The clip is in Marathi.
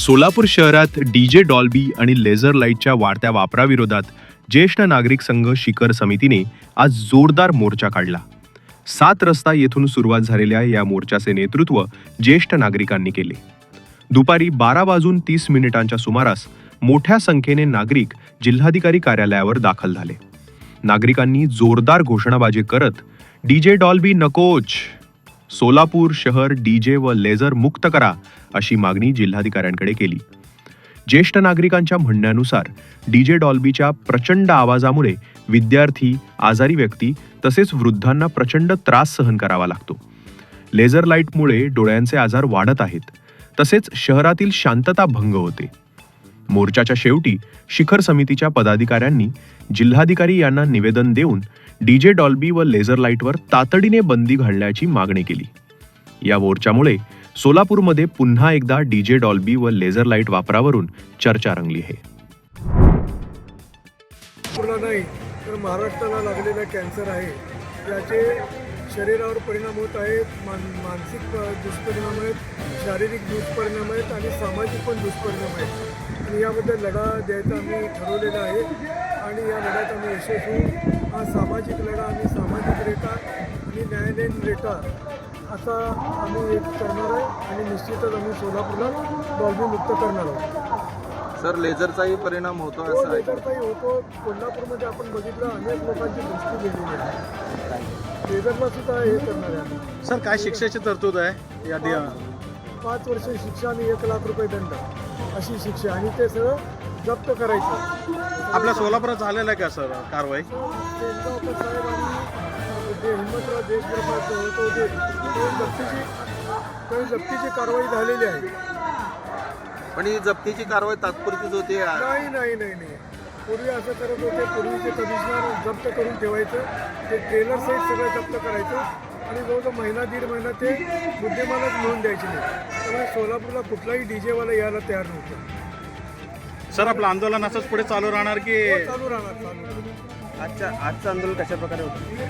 सोलापूर शहरात डीजे डॉल्बी आणि लेझर लाईटच्या वाढत्या वापराविरोधात ज्येष्ठ नागरिक संघ शिखर समितीने आज जोरदार मोर्चा काढला. सात रस्ता येथून सुरुवात झालेल्या या मोर्चाचे नेतृत्व ज्येष्ठ नागरिकांनी केले. दुपारी बारा वाजून तीस मिनिटांच्या सुमारास मोठ्या संख्येने नागरिक जिल्हाधिकारी कार्यालयावर दाखल झाले. नागरिकांनी जोरदार घोषणाबाजी करत डीजे डॉल्बी नकोच. सोलापूर शहर डीजे व लेझर मुक्त करा अशी मागणी जिल्हाधिकाऱ्यांकडे केली. ज्येष्ठ नागरिकांच्या म्हणण्यानुसार डीजे डॉल्बीच्या प्रचंड आवाजामुळे विद्यार्थी आजारी व्यक्ती तसेच वृद्धांना प्रचंड त्रास सहन करावा लागतो. लेझर लाईटमुळे डोळ्यांचे आजार वाढत आहेत. तसेच शहरातील शांतता भंग होते. मोर्चाच्या शेवटी शिखर समितीच्या पदाधिकाऱ्यांनी जिल्हाधिकारी यांना निवेदन देऊन डीजे डॉल्बी व लेझर लाईटवर तातडीने बंदी घालण्याची मागणी केली. या मोर्चामुळे सोलापूरमध्ये पुन्हा एकदा डीजे डॉल्बी व लेझर लाइट वापरावरून चर्चा रंगली आहे. नाही तर महाराष्ट्राला लागलेला कॅन्सर आहे त्याचे शरीरावर परिणाम होत आहेत मान मानसिक दुष्परिणाम आहेत शारीरिक दुष्परिणाम आहेत आणि सामाजिक पण दुष्परिणाम आहेत आणि याबद्दल लढा द्यायचा आम्ही ठरवलेला आहे आणि या लढ्यात आम्ही यशस्वी हा सामाजिक लढा आणि सामाजिक रेटा आणि न्यायालयीन रेटा असा आम्ही एक करणार आहे आणि निश्चितच आम्ही सोलापूरला डॉल्बी मुक्त करणार आहोत. सर लेझरचाही परिणाम होतो हो, असं ऐकलं लेझरचाही होतो. कोल्हापूरमध्ये आपण बघितलं अनेक लोकांची दृष्टी गेलेली आहे. लेझरला सुद्धा हे करणार आहे. सर काय शिक्षेची तरतूद आहे या पाच वर्ष शिक्षा आणि एक लाख रुपये दंड अशी शिक्षा आणि ते सगळं जप्त करायचं. आपल्या सोलापुरात झालेलं आहे का सर कारवाई? जे होते होते. ते जप्तीची जप्तीची कारवाई झालेली आहे. पण ही जप्तीची कारवाई तात्पुरतीच होती नाही नाही नाही नाही. पूर्वी असं करत होते पूर्वीचे कमिशनर जप्त करून ठेवायचं. ते ट्रेलर सहित सगळं जप्त करायचं. आणि जवळजवळ महिना दीड महिना ते मुद्देमालच मिळून द्यायचे नाही. त्यामुळे सोलापूरला कुठलाही डीजेवाला यायला तयार नव्हतं. सर आपलं आंदोलन असंच पुढे चालू राहणार की चालू राहणार चालू राहणार. आजच्या आजचं आंदोलन कशा प्रकारे होतं?